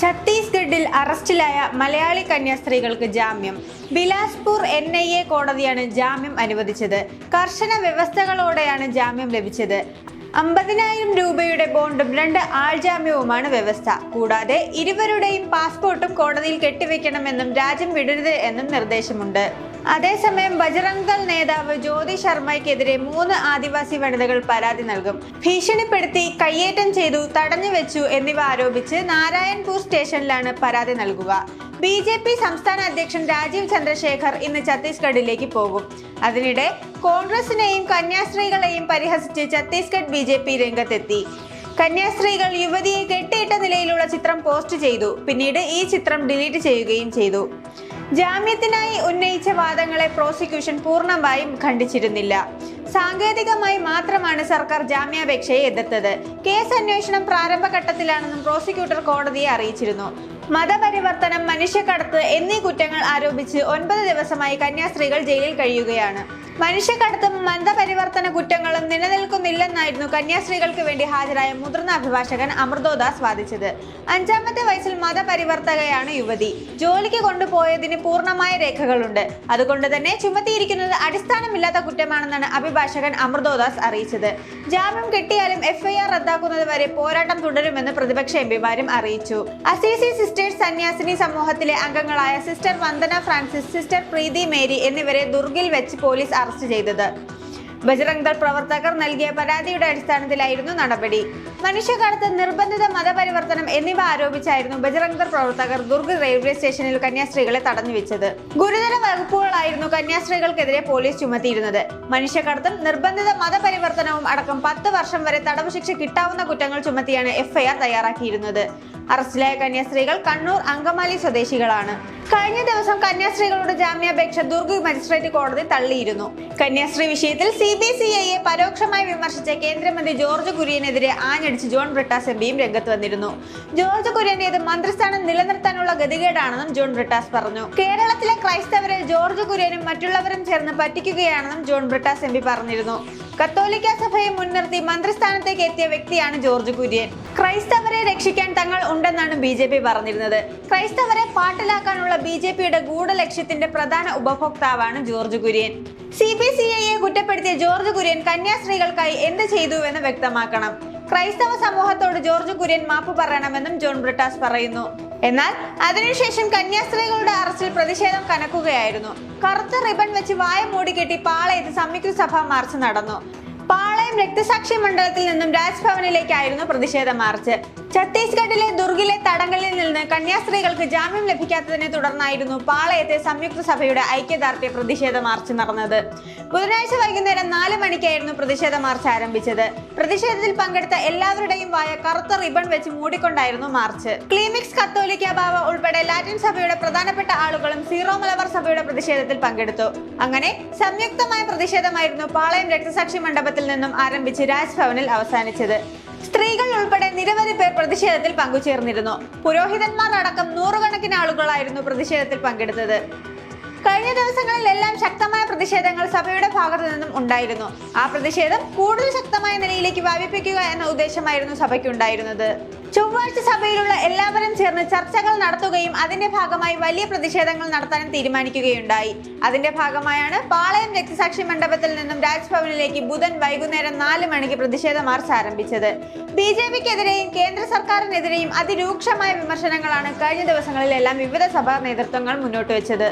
ഛത്തീസ്ഗഡിൽ അറസ്റ്റിലായ മലയാളി കന്യാസ്ത്രീകൾക്ക് ജാമ്യം. ബിലാസ്പൂർ എൻ ഐ എ കോടതിയാണ് ജാമ്യം അനുവദിച്ചത്. കർശന വ്യവസ്ഥകളോടെയാണ് ജാമ്യം ലഭിച്ചത്. അമ്പതിനായിരം രൂപയുടെ ബോണ്ടും രണ്ട് ആൾജാമ്യവുമാണ് വ്യവസ്ഥ. കൂടാതെ ഇരുവരുടെയും പാസ്പോർട്ടും കോടതിയിൽ കെട്ടിവെക്കണമെന്നും രാജ്യം വിടരുത് എന്നും നിർദ്ദേശമുണ്ട്. അതേസമയം ബജറംഗൽ നേതാവ് ജ്യോതി ശർമ്മയ്ക്കെതിരെ മൂന്ന് ആദിവാസി വനിതകൾ പരാതി നൽകും. ഭീഷണിപ്പെടുത്തി കയ്യേറ്റം ചെയ്തു തടഞ്ഞു വെച്ചു എന്നിവ ആരോപിച്ച് നാരായൺപൂർ സ്റ്റേഷനിലാണ് പരാതി നൽകുക. ബി ജെ പി സംസ്ഥാന അധ്യക്ഷൻ രാജീവ് ചന്ദ്രശേഖർ ഇന്ന് ഛത്തീസ്ഗഡിലേക്ക് പോകും. അതിനിടെ കോൺഗ്രസിനെയും കന്യാസ്ത്രീകളെയും പരിഹസിച്ച് ഛത്തീസ്ഗഡ് ബി ജെ പി രംഗത്തെത്തി. കന്യാസ്ത്രീകൾ യുവതിയെ കെട്ടിയിട്ട നിലയിലുള്ള ചിത്രം പോസ്റ്റ് ചെയ്തു. പിന്നീട് ഈ ചിത്രം ഡിലീറ്റ് ചെയ്യുകയും ചെയ്തു. ജാമ്യത്തിനായി ഉന്നയിച്ച വാദങ്ങളെ പ്രോസിക്യൂഷൻ പൂർണമായും ഖണ്ഡിച്ചിരുന്നില്ല. സാങ്കേതികമായി മാത്രമാണ് സർക്കാർ ജാമ്യാപേക്ഷയെ എതിർത്തത്. കേസ് അന്വേഷണം പ്രാരംഭഘട്ടത്തിലാണെന്നും പ്രോസിക്യൂട്ടർ കോടതിയെ അറിയിച്ചിരുന്നു. മതപരിവർത്തനം മനുഷ്യക്കടത്ത് എന്നീ കുറ്റങ്ങൾ ആരോപിച്ച് ഒൻപത് ദിവസമായി കന്യാസ്ത്രീകൾ ജയിലിൽ കഴിയുകയാണ്. മനുഷ്യക്കടത്തും മന്ദപരിവർത്തന കുറ്റങ്ങളും നിലനിൽക്കുന്നില്ലെന്നായിരുന്നു കന്യാസ്ത്രീകൾക്ക് വേണ്ടി ഹാജരായ മുതിർന്ന അഭിഭാഷകൻ അമൃതോദാസ് വാദിച്ചത്. അഞ്ചാമത്തെ വയസ്സിൽ മതപരിവർത്തകയാണ് യുവതി. ജോലിക്ക് കൊണ്ടുപോയതിന് പൂർണമായ രേഖകളുണ്ട്. അതുകൊണ്ട് തന്നെ ചുമത്തിയിരിക്കുന്നത് അടിസ്ഥാനമില്ലാത്ത കുറ്റമാണെന്നാണ് അഭിഭാഷകൻ അമൃതോദാസ് അറിയിച്ചത്. ജാമ്യം കിട്ടിയാലും എഫ്ഐആർ റദ്ദാക്കുന്നത് വരെ പോരാട്ടം തുടരുമെന്ന് പ്രതിപക്ഷ എംപിമാരും അറിയിച്ചു. അസീസി സിസ്റ്റേഴ്സ് സന്യാസിനി സമൂഹത്തിലെ അംഗങ്ങളായ sister Vandana Francis sister Preethi Mary എന്നിവരെ ദുർഗിൽ വെച്ച് പോലീസ് അറസ്റ്റ് ചെയ്തത്. ബജറംഗ് ദൾ പ്രവർത്തകർ നൽകിയ പരാതിയുടെ അടിസ്ഥാനത്തിലായിരുന്നു നടപടി. മനുഷ്യകാലത്ത് നിർബന്ധിത മതപരിവർത്തനം എന്നിവ ആരോപിച്ചായിരുന്നു ബജറംഗ് ദൾ പ്രവർത്തകർ ദുർഗ് റെയിൽവേ സ്റ്റേഷനിൽ കന്യാസ്ത്രീകളെ തടഞ്ഞു വെച്ചത്. ഗുരുതര വകുപ്പുകളായിരുന്നു കന്യാസ്ത്രീകൾക്കെതിരെ പോലീസ് ചുമത്തിയിരുന്നത്. മനുഷ്യകടത്തും നിർബന്ധിത മതപരിവർത്തനവും അടക്കം പത്ത് വർഷം വരെ തടവ് ശിക്ഷ കിട്ടാവുന്ന കുറ്റങ്ങൾ ചുമത്തിയാണ് എഫ്ഐആർ തയ്യാറാക്കിയിരുന്നത്. അറസ്റ്റിലായ കന്യാസ്ത്രീകൾ കണ്ണൂർ അങ്കമാലി സ്വദേശികളാണ്. കഴിഞ്ഞ ദിവസം കന്യാസ്ത്രീകളുടെ ജാമ്യാപേക്ഷ ദുർഗ് മജിസ്ട്രേറ്റ് കോടതി തള്ളിയിരുന്നു. കന്യാസ്ത്രീ വിഷയത്തിൽ സി ബി സി ഐയെ പരോക്ഷമായി വിമർശിച്ച കേന്ദ്രമന്ത്രി ജോർജ് കുര്യനെതിരെ ആഞ്ഞടിച്ച് ജോൺ ബ്രിട്ടാസ് എം പിയും രംഗത്ത് വന്നിരുന്നു. ജോർജ് കുര്യന്റേത് മന്ത്രിസ്ഥാനം നിലനിർത്താനുള്ള ഗതികേടാണെന്നും ജോൺ ബ്രിട്ടാസ് പറഞ്ഞു. കേരളത്തിലെ ക്രൈസ്തവരെ ജോർജ് കുര്യനും മറ്റുള്ളവരും ചേർന്ന് പറ്റിക്കുകയാണെന്നും ജോൺ ബ്രിട്ടാസ് എം പറഞ്ഞിരുന്നു. കത്തോലിക്ക സഭയെ മുൻനിർത്തി മന്ത്രിസ്ഥാനത്തേക്ക് എത്തിയ വ്യക്തിയാണ് ജോർജ് കുര്യൻ. ക്രൈസ്തവരെ രക്ഷിക്കാൻ തങ്ങൾ ഉണ്ടെന്നാണ് ബി ജെ പി പറഞ്ഞിരുന്നത്. ക്രൈസ്തവരെ പാട്ടിലാക്കാനുള്ള ബി ജെ പിയുടെ ഗൂഢലക്ഷ്യത്തിന്റെ പ്രധാന ഉപഭോക്താവാണ് George Kurian. C B C ഐയെ കുറ്റപ്പെടുത്തിയ ജോർജ് കുര്യൻ കന്യാസ്ത്രീകൾക്കായി എന്ത് ചെയ്തുവെന്ന് വ്യക്തമാക്കണം. ക്രൈസ്തവ സമൂഹത്തോട് ജോർജ് കുര്യൻ മാപ്പ് പറയണമെന്നും ജോൺ ബ്രിട്ടാസ് പറയുന്നു. എന്നാൽ അതിനുശേഷം കന്യാസ്ത്രീകളുടെ അറസ്റ്റിൽ പ്രതിഷേധം കനക്കുകയായിരുന്നു. കറുത്ത റിബൺ വെച്ച് വായ മൂടിക്കെട്ടി പാളയത്ത് സംയുക്ത സഭാ മാർച്ച് നടന്നു. പാളയം രക്തസാക്ഷി മണ്ഡലത്തിൽ നിന്നും രാജ്ഭവനിലേക്കായിരുന്നു പ്രതിഷേധ മാർച്ച്. ഛത്തീസ്ഗഡിലെ ദുർഗിലെ തടങ്കലിൽ നിന്ന് കന്യാസ്ത്രീകൾക്ക് ജാമ്യം ലഭിക്കാത്തതിനെ തുടർന്നായിരുന്നു പാളയത്തെ സംയുക്ത സഭയുടെ ഐക്യദാർഢ്യ പ്രതിഷേധ മാർച്ച് നടന്നത്. ബുധനാഴ്ച വൈകുന്നേരം നാല് മണിക്കായിരുന്നു പ്രതിഷേധ മാർച്ച് ആരംഭിച്ചത്. പ്രതിഷേധത്തിൽ പങ്കെടുത്ത എല്ലാവരുടെയും വായ കറുത്ത റിബൺ വെച്ച് മൂടിക്കൊണ്ടായിരുന്നു മാർച്ച്. ക്ലീമിക്സ് കത്തോലിക്ക ബാവ ഉൾപ്പെടെ ലാറ്റിൻ സഭയുടെ പ്രധാനപ്പെട്ട ആളുകളും സീറോ മലബാർ സഭയുടെ പ്രതിഷേധത്തിൽ പങ്കെടുത്തു. അങ്ങനെ സംയുക്തമായ പ്രതിഷേധമായിരുന്നു പാളയം രക്തസാക്ഷി മണ്ഡപത്തിൽ നിന്നും ആരംഭിച്ച് രാജ്ഭവനിൽ അവസാനിച്ചത്. സ്ത്രീകൾ ഉൾപ്പെടെ നിരവധി പേർ പ്രതിഷേധത്തിൽ പങ്കുചേർന്നിരുന്നു. പുരോഹിതന്മാർ അടക്കം നൂറുകണക്കിന് ആളുകളായിരുന്നു പ്രതിഷേധത്തിൽ പങ്കെടുത്തത്. കഴിഞ്ഞ ദിവസങ്ങളിലെല്ലാം ശക്തമായ പ്രതിഷേധങ്ങൾ സഭയുടെ ഭാഗത്തു നിന്നും ഉണ്ടായിരുന്നു. ആ പ്രതിഷേധം കൂടുതൽ ശക്തമായ നിലയിലേക്ക് വ്യാപിപ്പിക്കുക എന്ന ഉദ്ദേശമായിരുന്നു സഭയ്ക്കുണ്ടായിരുന്നത്. ചൊവ്വാഴ്ച സഭയിലുള്ള എല്ലാവരും ചേർന്ന് ചർച്ചകൾ നടത്തുകയും അതിന്റെ ഭാഗമായി വലിയ പ്രതിഷേധങ്ങൾ നടത്താനും തീരുമാനിക്കുകയുണ്ടായി. അതിന്റെ ഭാഗമായാണ് പാളയം രക്തസാക്ഷി മണ്ഡപത്തിൽ നിന്നും രാജ്ഭവനിലേക്ക് ബുധൻ വൈകുന്നേരം നാല് മണിക്ക് പ്രതിഷേധ മാർച്ച് ആരംഭിച്ചത്. ബി ജെ പിക്കെതിരെയും കേന്ദ്ര സർക്കാരിനെതിരെയും അതിരൂക്ഷമായ വിമർശനങ്ങളാണ് കഴിഞ്ഞ ദിവസങ്ങളിലെല്ലാം വിവിധ സഭാ നേതൃത്വങ്ങൾ മുന്നോട്ട് വെച്ചത്.